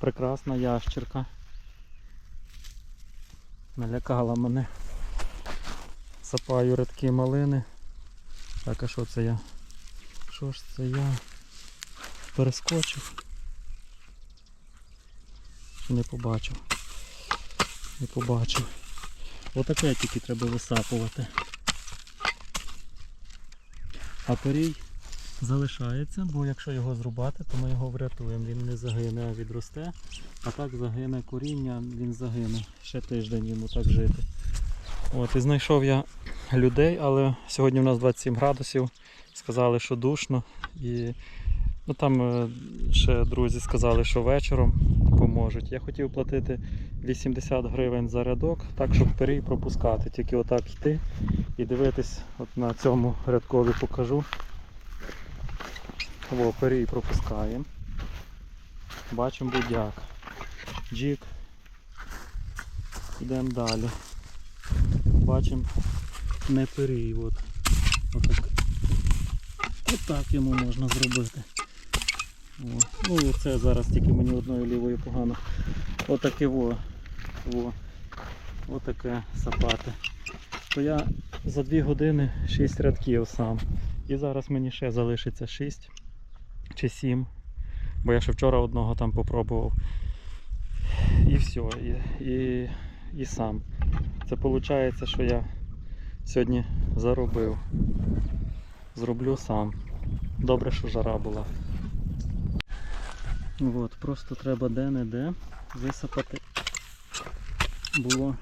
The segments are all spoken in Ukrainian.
Прекрасна ящерка. Налякала мене. Сапаю рядки малини. Так, а що це я? Що ж це я? Перескочив. Не побачив? Не побачив. Отаке тільки треба висапувати. А перій залишається, бо якщо його зрубати, то ми його врятуємо. Він не загине, а відросте. А так загине коріння, він загине. Ще тиждень йому так жити. От, і знайшов я людей, але сьогодні у нас 27 градусів. Сказали, що душно. І ну, там е, ще друзі сказали, що вечором поможуть. Я хотів платити 80 гривень за рядок, так щоб перій пропускати. Тільки отак йти і дивитись, от на цьому рядкові покажу. О, перій пропускаємо. Бачимо будяк. Джік. Йдемо далі. Бачимо не перій. От. Отак. Отак йому можна зробити. О. Ну це зараз тільки мені одною лівою погано. Отаке во. во. Отаке сапати. То я за 2 години 6 рядків сам. І зараз мені ще залишиться 6 чи 7. Бо я ще вчора одного там попробував. І все. І, і, і сам. Це виходить, що я сьогодні заробив. Зроблю сам. Добре, що жара була. От, просто треба де-не-де висипати було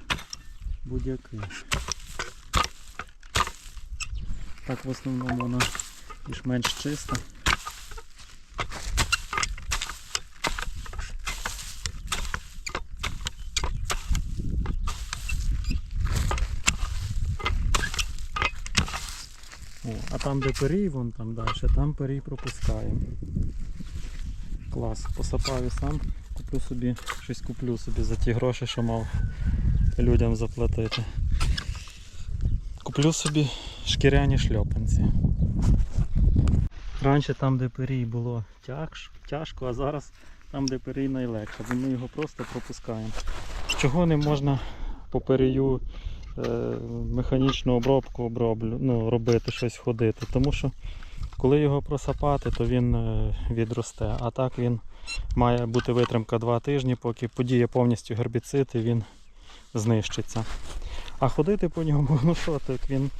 будь-яке. Так в основному вона більш-менш чиста. О, а там де перій, вон там далі, там перій пропускаємо. Клас, посапаю сам, куплю собі, щось куплю собі за ті гроші, що мав людям заплатити. Куплю собі шкіряні шльопанці. Раніше там, де перій було тяжко, а зараз там, де перій найлегше, бо ми його просто пропускаємо. Чого не можна по перію механічну обробку оброблю, ну, робити, щось ходити? Тому що коли його просапати, то він е, відросте. А так він має бути витримка 2 тижні, поки подіє повністю гербіцид і він знищиться. А ходити по ньому, ну що так, він,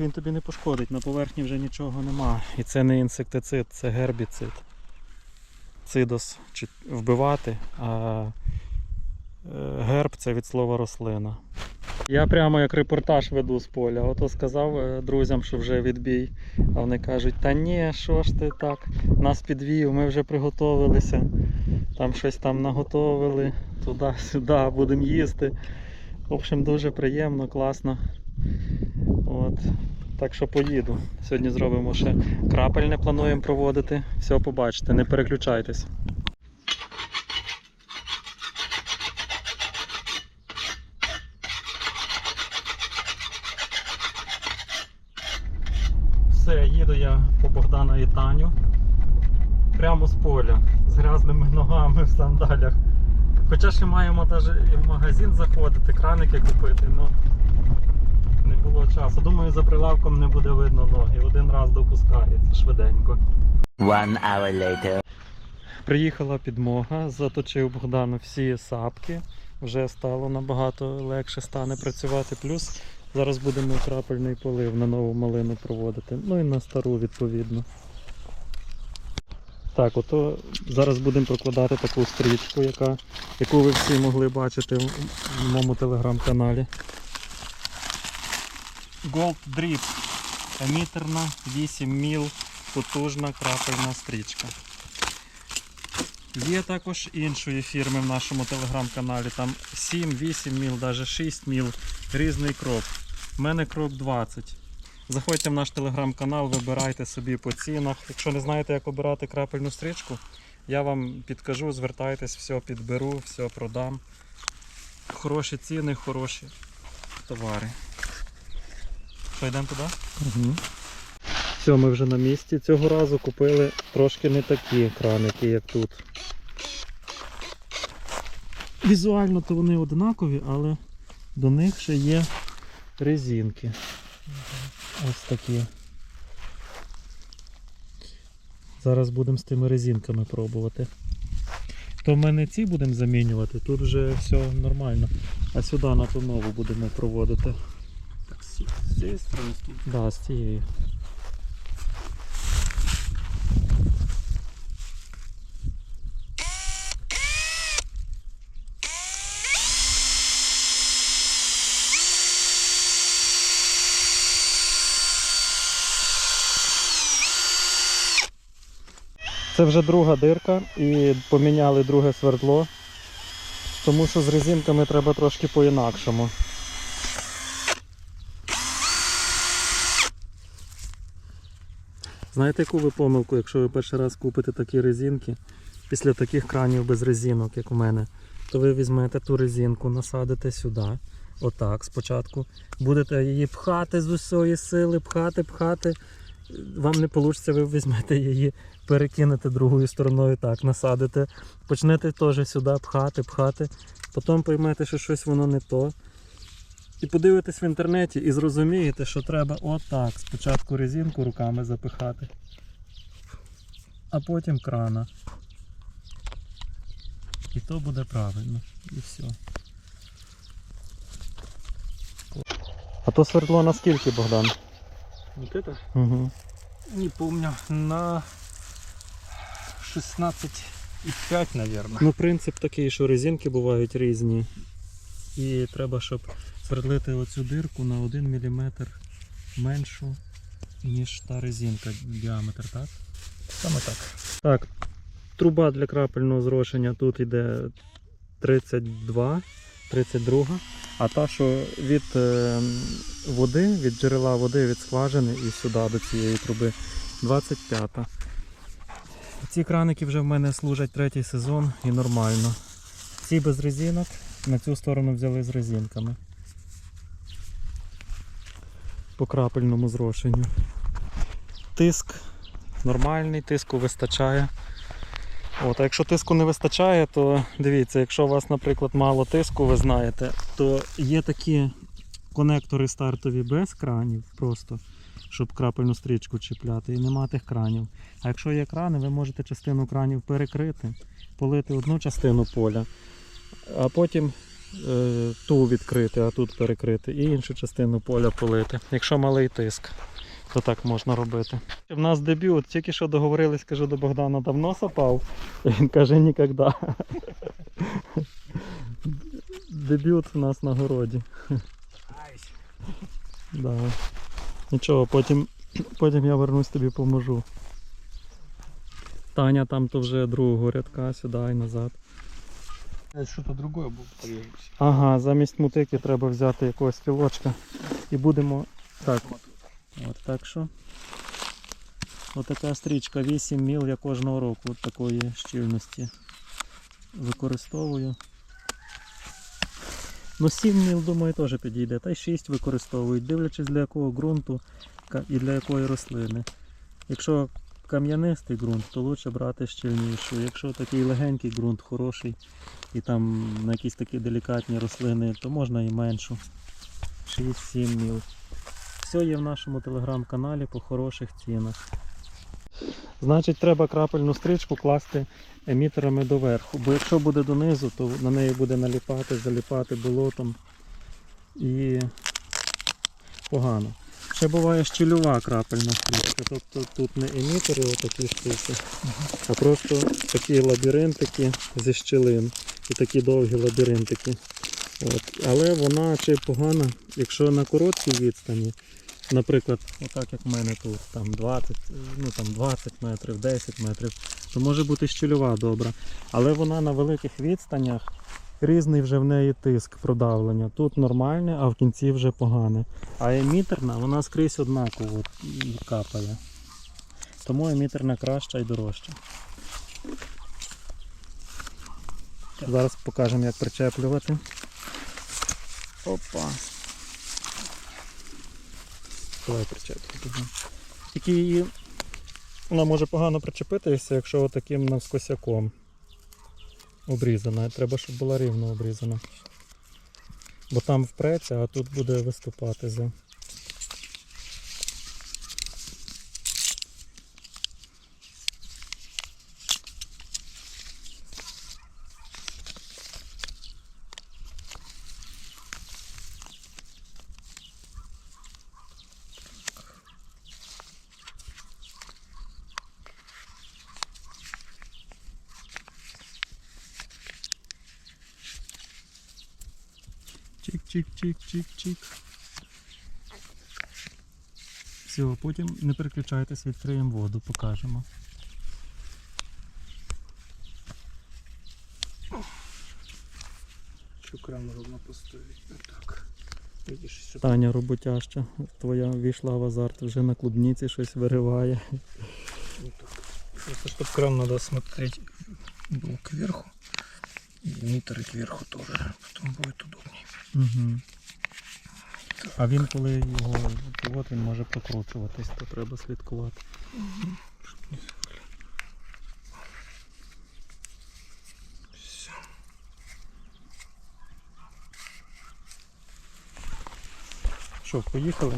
він тобі не пошкодить, на поверхні вже нічого нема. І це не інсектицид, це гербіцид. Цидос вбивати, а е, герб це від слова рослина. Я прямо як репортаж веду з поля. Ото сказав е, друзям, що вже відбій. А вони кажуть, та ні, що ж ти так, нас підвів, ми вже приготовилися. Там щось там наготовили, туди-сюди будемо їсти. В общем, дуже приємно, класно. От. Так що поїду. Сьогодні зробимо ще крапельне, плануємо проводити. Все побачите, не переключайтесь. Все, їду я по Богдана і Таню. Прямо з поля, з грязними ногами в сандалях. Хоча ще маємо навіть і в магазин заходити, краники купити, але не було часу. Думаю, за прилавком не буде видно ноги. Один раз допускається швиденько. One hour later. Приїхала підмога, заточив Богдану всі сапки. Вже стало набагато легше стане працювати. Плюс зараз будемо крапельний полив на нову малину проводити. Ну і на стару відповідно. Так, ото зараз будемо прокладати таку стрічку, яка, яку ви всі могли бачити в, моєму телеграм-каналі. Gold Drip. Емітерна 8 міл потужна крапельна стрічка. Є також іншої фірми в нашому телеграм-каналі. Там 7, 8 міл, навіть 6 міл, різний кроп. У мене кроп 20. Заходьте в наш телеграм-канал, вибирайте собі по цінах. Якщо не знаєте, як обирати крапельну стрічку, я вам підкажу, звертайтесь, все підберу, все продам. Хороші ціни, хороші товари. Що, йдемо туди? Угу. Все, ми вже на місці. Цього разу купили трошки не такі краники, як тут. візуально то вони однакові, але до них ще є резинки. Ось такі. Зараз будемо з тими резинками пробувати. То ми не ці будемо замінювати, тут вже все нормально. А сюди на ту нову будемо проводити. Так, з цієї сторони Так, Да, з цієї. Це вже друга дирка і поміняли друге свердло, тому що з резинками треба трошки по-інакшому. Знаєте, яку ви помилку, якщо ви перший раз купите такі резинки, після таких кранів без резинок, як у мене, то ви візьмете ту резинку, насадите сюди, отак спочатку. Будете її пхати з усієї сили, пхати, пхати. Вам не вийде, ви візьмете її, перекинете другою стороною, так, насадите. Почнете теж сюди пхати, пхати. Потім поймете, що щось воно не то. І подивитесь в інтернеті і зрозумієте, що треба отак. Спочатку резинку руками запихати, а потім крана. І то буде правильно. І все. А то свердло на скільки, Богдан? Вот это? Угу. Не помню. На 16,5, наверное. Ну, принцип такий, що резинки бувають різні. І треба, щоб свердлити оцю дирку на 1 мм меншу, ніж та резинка діаметр, так? Саме так. Так, труба для крапельного зрошення тут йде 32, 32, а та, що від е, води, від джерела води, від скважини і сюди до цієї труби 25. Ці краники вже в мене служать третій сезон і нормально. Ці без резинок, на цю сторону взяли з резинками. По крапельному зрошенню. Тиск нормальний, тиску вистачає. От, а якщо тиску не вистачає, то дивіться, якщо у вас, наприклад, мало тиску, ви знаєте, то є такі конектори стартові без кранів, просто щоб крапельну стрічку чіпляти, і нема тих кранів. А якщо є крани, ви можете частину кранів перекрити, полити одну частину поля, а потім е, ту відкрити, а тут перекрити, і іншу частину поля полити, якщо малий тиск то так можна робити. У нас дебют, тільки що договорились, кажу до Богдана, давно сапав. Він каже, ніколи. Дебют у нас на городі. Да. Нічого, потім, потім я вернусь тобі поможу. Таня там то вже другого рядка, сюди і назад. Что-то другое появиться. Ага, замість мутики треба взяти якогось філочка. І будемо. Так. От так що. Отака стрічка 8 міл я кожного року от такої щільності використовую. Ну 7 міл, думаю, теж підійде. Та й 6 використовують, дивлячись для якого ґрунту і для якої рослини. Якщо кам'янистий ґрунт, то краще брати щільнішу. Якщо такий легенький ґрунт, хороший, і там на якісь такі делікатні рослини, то можна і меншу. 6-7 міл. Все є в нашому телеграм-каналі по хороших цінах. Значить, треба крапельну стрічку класти емітерами доверху, бо якщо буде донизу, то на неї буде наліпати, заліпати болотом і погано. Ще буває щільова крапельна стрічка, тобто тут не емітери отакі штуки, а просто такі лабіринтики зі щілин і такі довгі лабіринтики. От. Але вона чи погана, якщо на короткій відстані, наприклад, отак як в мене тут, там 20, ну, там 20 метрів, 10 метрів, то може бути щільова добра. Але вона на великих відстанях різний вже в неї тиск продавлення. Тут нормальне, а в кінці вже погане. А емітерна, вона скрізь однаково капає. Тому емітерна краща і дорожча. Зараз покажемо, як причеплювати. Опа. Давай причеплювати. Тільки її вона може погано причепитися, якщо таким навскосяком. обрізана. Треба, щоб була рівно обрізана. Бо там впреться, а тут буде виступати за. Чик-чик-чик-чик-чик. Все, потім не переключайтесь, відкриємо воду, покажемо. Еще кран ровно поставить. Вот так. Видишь, все Таня роботяща, твоя війшла в азарт, вже на клубніці щось вириває. вот так. Просто чтобы кран надо смотреть был кверху. И лимитеры кверху тоже. Потом будет удобнее. Угу. А він, коли його от він може прокручуватись, то треба слідкувати. Все. Що, поїхали?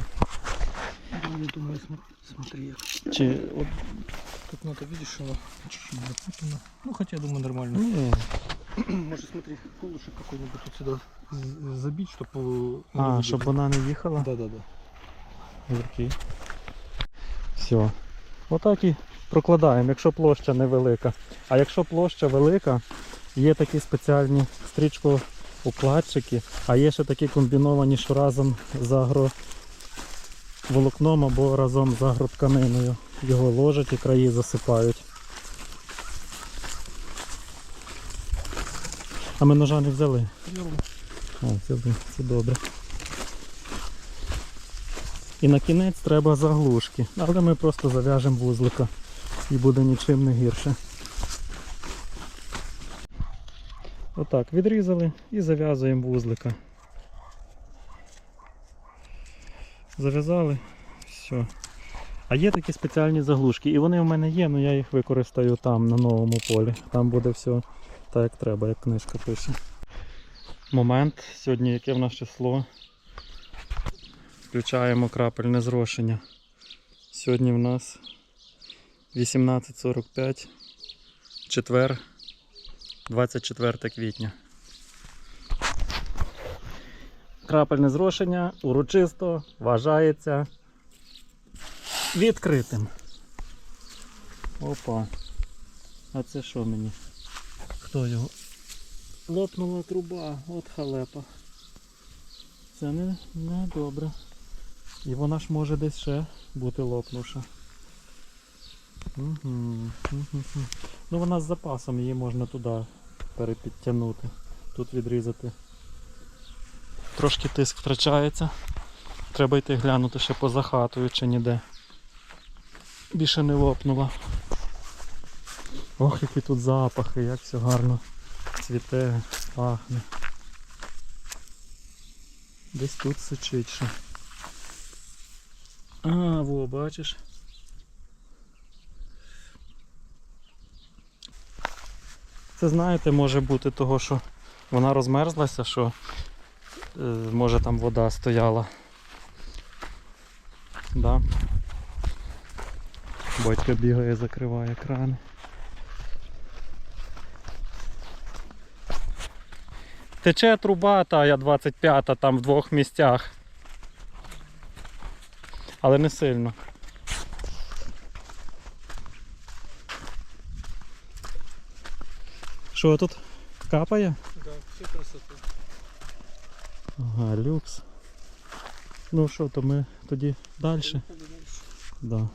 Я думаю, смотри, як. Чи от Тут надо, видишь, оно чуть-чуть запутано. Ну, хотя, я думаю, нормально. ні. Может, смотри, колышек какой-нибудь вот сюда забить, чтобы... А, щоб вона не їхала? Да-да-да. Окей. Все. Отак і прокладаємо, якщо площа невелика. А якщо площа велика, є такі спеціальні стрічкоукладчики, а є ще такі комбіновані, що разом з агроволокном або разом з агротканиною. Його ложать і краї засипають. А ми ножа не взяли. О, взяли, це добре. І на кінець треба заглушки. Але ми просто зав'яжемо вузлика і буде нічим не гірше. Отак, відрізали і зав'язуємо вузлика. Зав'язали, все. А є такі спеціальні заглушки, і вони в мене є, але я їх використаю там, на новому полі. Там буде все так, як треба, як книжка пише. Момент, сьогодні яке в нас число. Включаємо крапельне зрошення. Сьогодні в нас 18.45, четвер, 24 квітня. Крапельне зрошення урочисто вважається відкритим. Опа. А це що мені? Хто його? Лопнула труба, от халепа. Це не, не добре. І вона ж може десь ще бути лопнувша. Угу. Ну вона з запасом, її можна туди перепідтягнути. Тут відрізати. Трошки тиск втрачається. Треба йти глянути ще поза хатою чи ніде. Більше не лопнула. Ох, які тут запахи, як все гарно цвіте, пахне. Десь тут сичить ще. А, во, бачиш. Це знаєте, може бути того, що вона розмерзлася, що е, може там вода стояла. Да. Батько бігає, закриває крани. Тече труба та я 25-та там в двох місцях. Але не сильно. Що тут? Капає? Да, все красота. Ага, люкс. Ну що, то ми тоді далі? Да.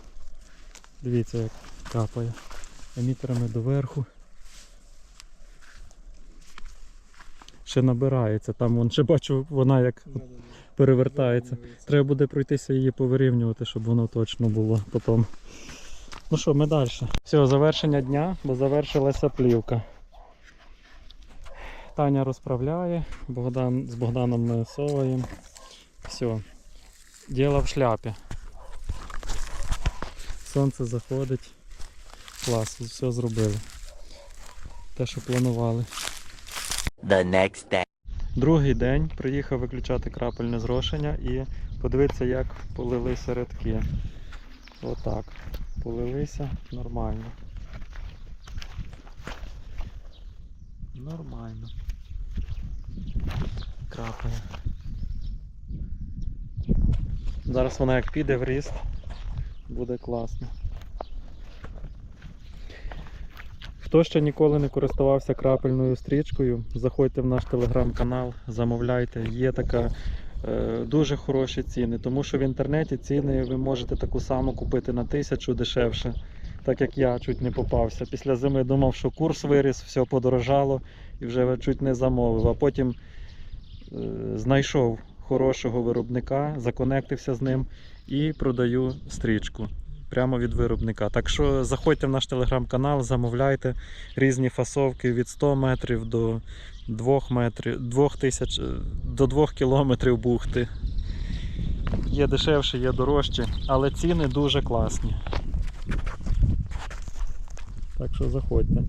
Дивіться, як капає. Емітерами доверху. Ще набирається, там вон ще бачу, вона як перевертається. Треба буде пройтися її повирівнювати, щоб воно точно було потім. Ну що, ми далі. Все, завершення дня, бо завершилася плівка. Таня розправляє, Богдан, з Богданом ми соваємо. Все. Діло в шляпі. Сонце заходить. Клас, все зробили. те, що планували. The next day. Другий день приїхав виключати крапельне зрошення і подивитися, як полилися рядки. Отак. Полилися нормально. Нормально. Крапає. Зараз вона як піде в ріст, буде класно. Хто ще ніколи не користувався крапельною стрічкою, заходьте в наш телеграм-канал, замовляйте. Є така е, дуже хороші ціни, тому що в інтернеті ціни ви можете таку саму купити на тисячу дешевше, так як я чуть не попався. Після зими думав, що курс виріс, все подорожало і вже чуть не замовив. А потім е, знайшов хорошого виробника, законектився з ним і продаю стрічку прямо від виробника. Так що заходьте в наш телеграм-канал, замовляйте різні фасовки від 100 метрів до 2 метрів, 2000, до 2 кілометрів бухти. Є дешевші, є дорожче, але ціни дуже класні. Так що заходьте.